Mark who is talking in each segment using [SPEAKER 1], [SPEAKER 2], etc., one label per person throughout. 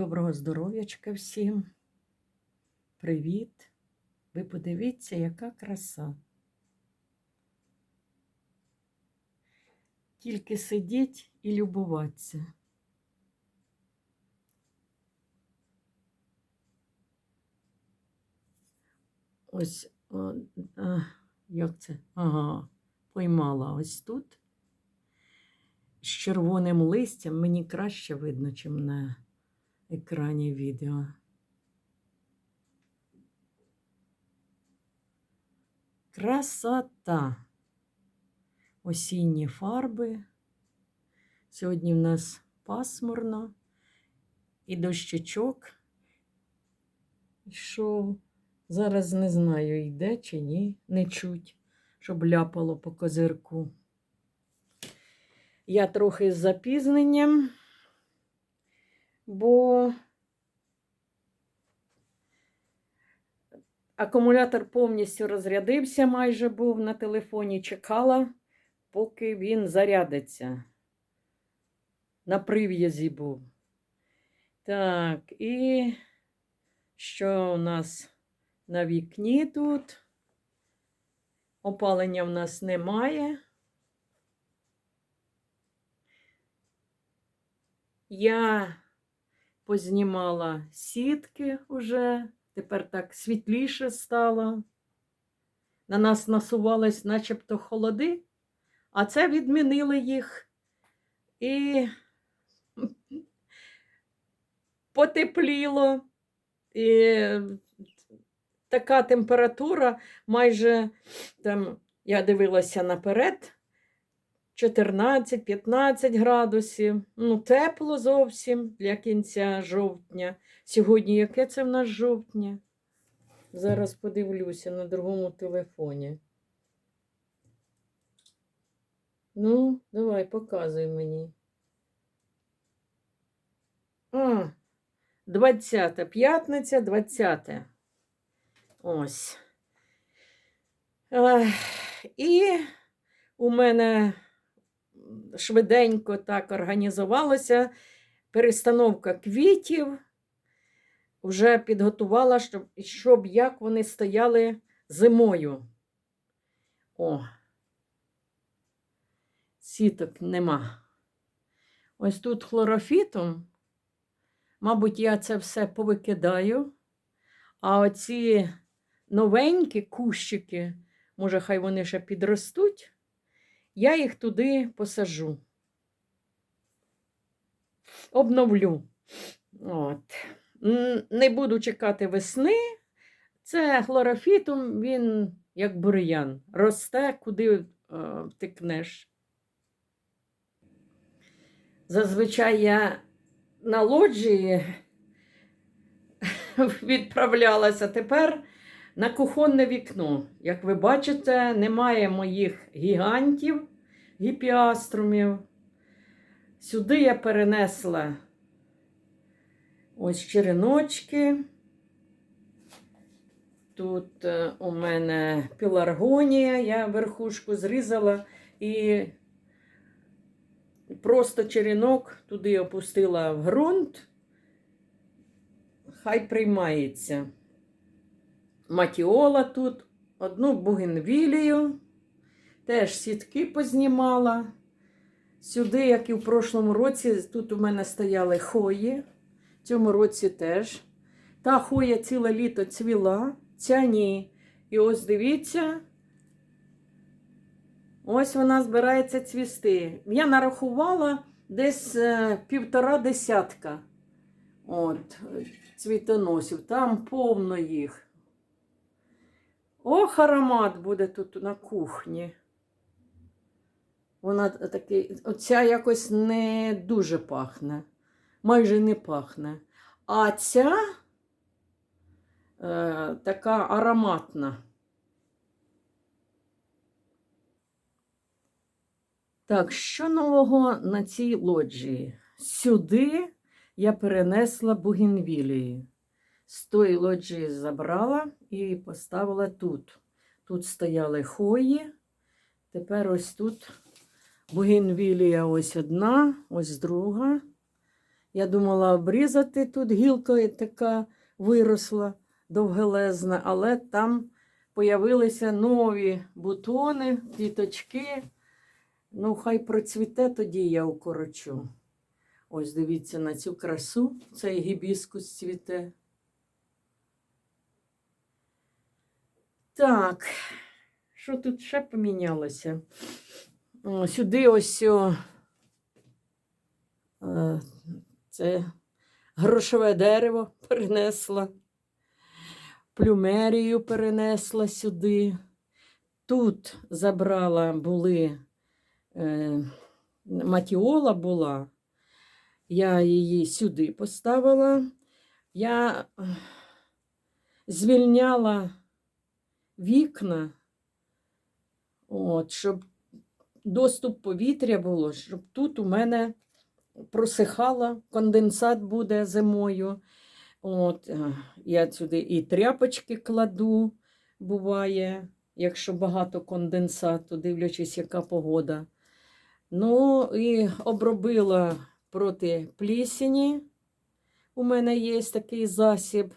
[SPEAKER 1] Доброго здоров'ячка всім. Привіт. Ви подивіться, яка краса. Тільки сидіть і любуватися. Ось, о, а, як це? Ага, поймала ось тут. З червоним листям мені краще видно, чим на екрані відео. Красота. Осінні фарби. Сьогодні в нас пасмурно і дощечок. Що зараз не знаю, йде чи ні, не чуть, щоб ляпало по козирку. Я трохи з запізненням, бо акумулятор повністю розрядився, майже був на телефоні, чекала, поки він зарядиться. На прив'язі був. Так, і що у нас на вікні тут? Опалення в нас немає. Я познімала сітки вже, тепер так світліше стало. На нас насувались начебто холоди, а це відмінили їх і потепліло. І така температура майже там, я дивилася наперед. 14-15 градусів. Ну, тепло зовсім для кінця жовтня. Сьогодні яке це в нас жовтня? Зараз подивлюся на другому телефоні. Ну, давай, показуй мені. А, 20 п'ятниця, 20. Ось. Ех, І у мене швиденько так організувалося. Перестановка квітів. Вже підготувала, щоб, щоб як вони стояли зимою. О, сіток нема. Ось тут хлорофітом. Мабуть, я це все повикидаю. А оці новенькі кущики, може, хай вони ще підростуть я їх туди посажу. Обновлю. От. Не буду чекати весни. Це хлорофітум, він, як бур'ян, росте, куди е, втикнеш. Зазвичай я на лоджії відправлялася тепер на кухонне вікно. Як ви бачите, немає моїх гігантів, гіпіаструмів. Сюди я перенесла ось череночки. Тут е, у мене піларгонія, я верхушку зрізала і просто черенок туди опустила в ґрунт, хай приймається матіола тут, одну бугенвілію, теж сітки познімала. Сюди, як і в прошлому році, тут у мене стояли хої. В цьому році теж. Та хоя ціле літо цвіла, ця ні. І ось дивіться, ось вона збирається цвісти. Я нарахувала десь е, півтора десятка от, цвітоносів. Там повно їх. Ох, аромат буде тут на кухні. Вона такий, оця якось не дуже пахне, майже не пахне. А ця е, така ароматна. Так, що нового на цій лоджії? Сюди я перенесла бугенвілії з тої лоджії забрала і поставила тут. Тут стояли хої. Тепер ось тут бугенвілія ось одна, ось друга. Я думала обрізати тут гілка така виросла довгелезна, але там появилися нові бутони, квіточки. Ну, хай процвіте, тоді я укорочу. Ось дивіться на цю красу. Цей гібіскус цвіте. Так, що тут ще помінялося? Сюди ось о, е, це грошове дерево перенесла, плюмерію перенесла сюди. Тут забрала були е, матіола була, я її сюди поставила. Я е, звільняла вікна, от, щоб доступ повітря було, щоб тут у мене просихало, конденсат буде зимою. От, е, я сюди і тряпочки кладу, буває, якщо багато конденсату, дивлячись, яка погода. Ну, і обробила проти плісені. У мене є такий засіб.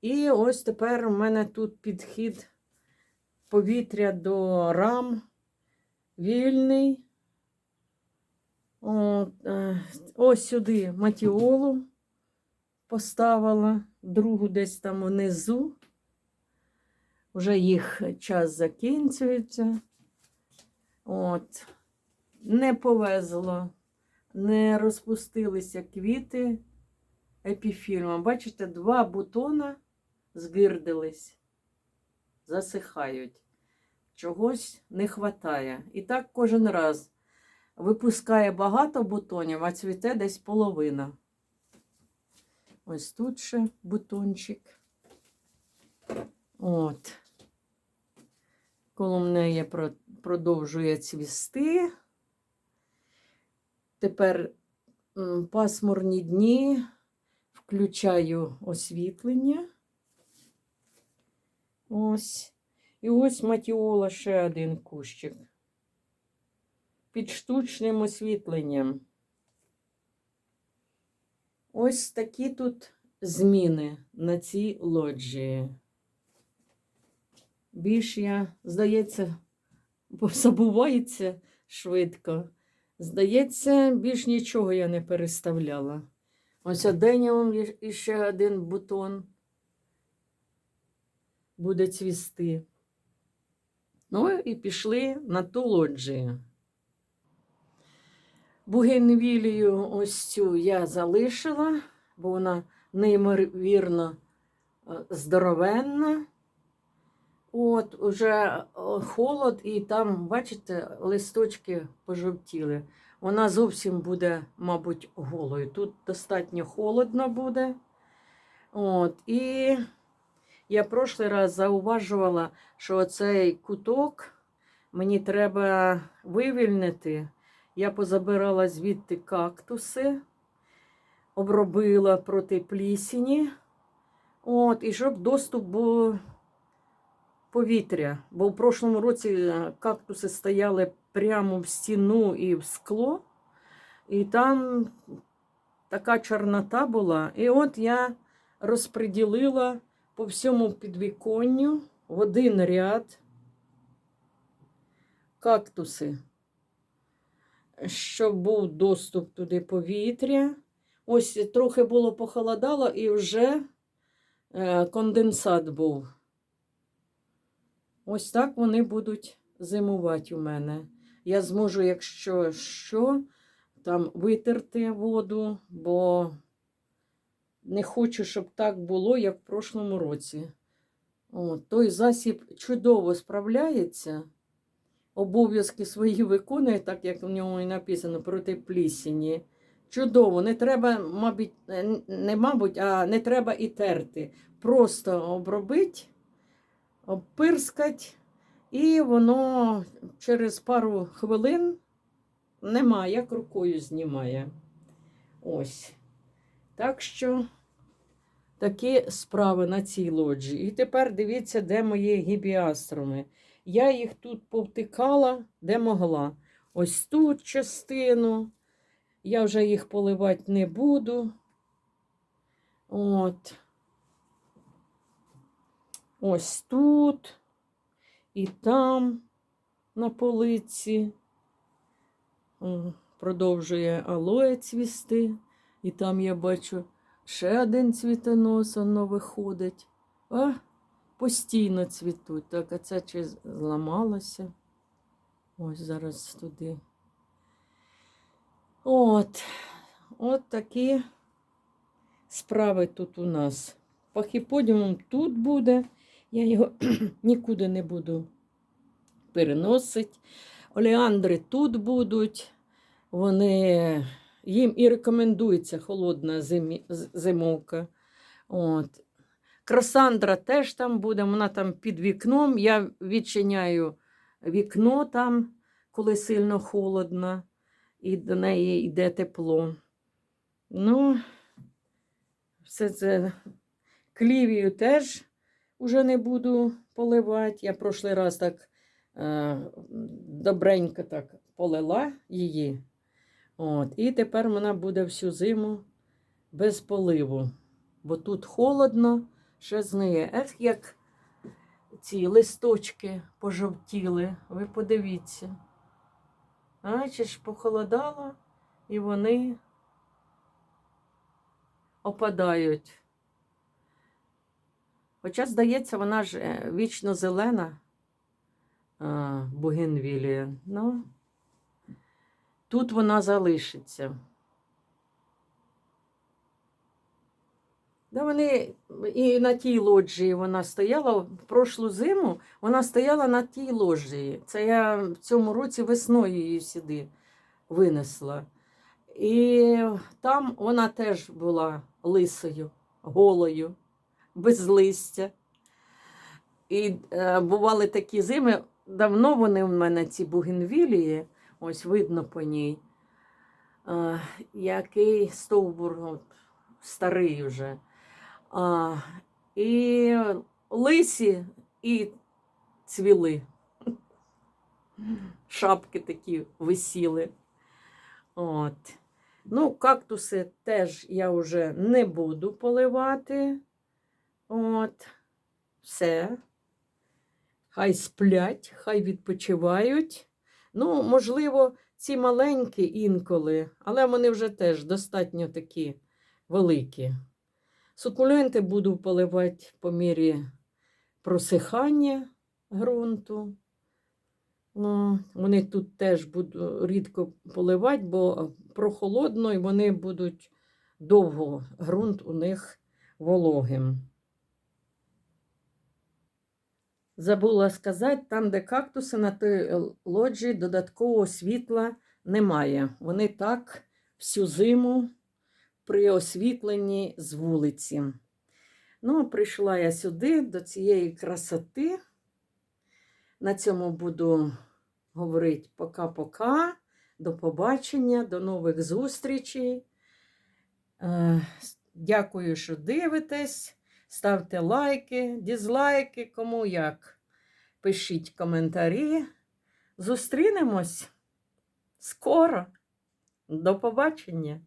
[SPEAKER 1] І ось тепер у мене тут підхід повітря до рам вільний. Е, ось сюди матіолу поставила, другу десь там внизу. Вже їх час закінчується. От. Не повезло, не розпустилися квіти епіфільмом. Бачите, два бутона згирдились, засихають. Чогось не вистачає. І так кожен раз випускає багато бутонів, а цвіте десь половина. Ось тут ще бутончик. От. Про- продовжує цвісти. Тепер пасмурні дні включаю освітлення. Ось. І ось матіола ще один кущик. Під штучним освітленням. Ось такі тут зміни на цій лоджії. Більш я, здається, забувається швидко. Здається, більш нічого я не переставляла. Ось оденіум є іще один бутон буде цвісти. Ну і пішли на ту лоджію. Бугенвілію ось цю я залишила, бо вона неймовірно е, здоровенна. От, уже е, холод, і там, бачите, листочки пожовтіли. Вона зовсім буде, мабуть, голою. Тут достатньо холодно буде. От, і я прошлий раз зауважувала, що оцей куток мені треба вивільнити. Я позабирала звідти кактуси, обробила проти плісені. От, і щоб доступ був повітря. Бо в прошлому році е, кактуси стояли прямо в стіну і в скло, і там така чорнота була. І от я розподілила по всьому підвіконню в один ряд кактуси, щоб був доступ туди повітря. Ось трохи було похолодало і вже е, конденсат був. Ось так вони будуть зимувати у мене. Я зможу, якщо що, там витерти воду, бо не хочу, щоб так було, як в прошлому році. О, той засіб чудово справляється. Обов'язки свої виконує, так як в ньому і написано проти плісені. Чудово, не треба, мабуть, е, не мабуть, а не треба і терти. Просто обробить, обпирскать, і воно через пару хвилин немає, як рукою знімає. Ось. Так що такі справи на цій лоджі. І тепер дивіться, де мої гібіаструми. Я їх тут повтикала, де могла. Ось тут частину. Я вже їх поливати не буду. От. Ось тут і там на полиці. Продовжує алоє цвісти. І там я бачу ще один цвітонос, воно виходить. А, постійно цвітуть. Так, а це чи зламалося. Ось зараз туди. От, от такі справи тут у нас. Пахіподіум тут буде. Я його нікуди не буду переносити. Олеандри тут будуть. Вони, їм і рекомендується холодна зимі, зимовка. От. Красандра теж там буде, вона там під вікном. Я відчиняю вікно там, коли сильно холодно, і до неї йде тепло. Ну, все це клівію теж уже не буду поливати. Я прошлий раз так е, добренько так полила її. От, і тепер вона буде всю зиму без поливу. Бо тут холодно, ще знає. Ех, як ці листочки пожовтіли. Ви подивіться. А, похолодало, і вони опадають. Хоча, здається, вона ж е, вічно зелена бугенвілія. Ну, тут вона залишиться. Да, вони і на тій лоджії вона стояла в прошлу зиму, вона стояла на тій ложі. Це я в цьому році весною її сюди винесла. І там вона теж була лисою, голою, без листя. І е, бували такі зими, давно вони в мене ці бугенвілії, ось видно по ній, який стовбур от, старий вже. А, і лисі і цвіли. Шапки такі висіли. От. Ну, кактуси теж я вже не буду поливати. От. Все. Хай сплять, хай відпочивають. Ну, можливо, ці маленькі інколи, але вони вже теж достатньо такі великі. Сукуленти буду поливати по мірі просихання ґрунту. Ну, вони тут теж буду рідко поливати, бо прохолодно і вони будуть довго ґрунт у них вологим. Забула сказати, там, де кактуси, на той лоджії додаткового світла немає. Вони так всю зиму при освітленні з вулиці. Ну, прийшла я сюди до цієї красоти. На цьому буду говорити пока-пока. До побачення, до нових зустрічей. Е, Дякую, що дивитесь. Ставте лайки, дізлайки, кому як. Пишіть коментарі. Зустрінемось скоро. До побачення!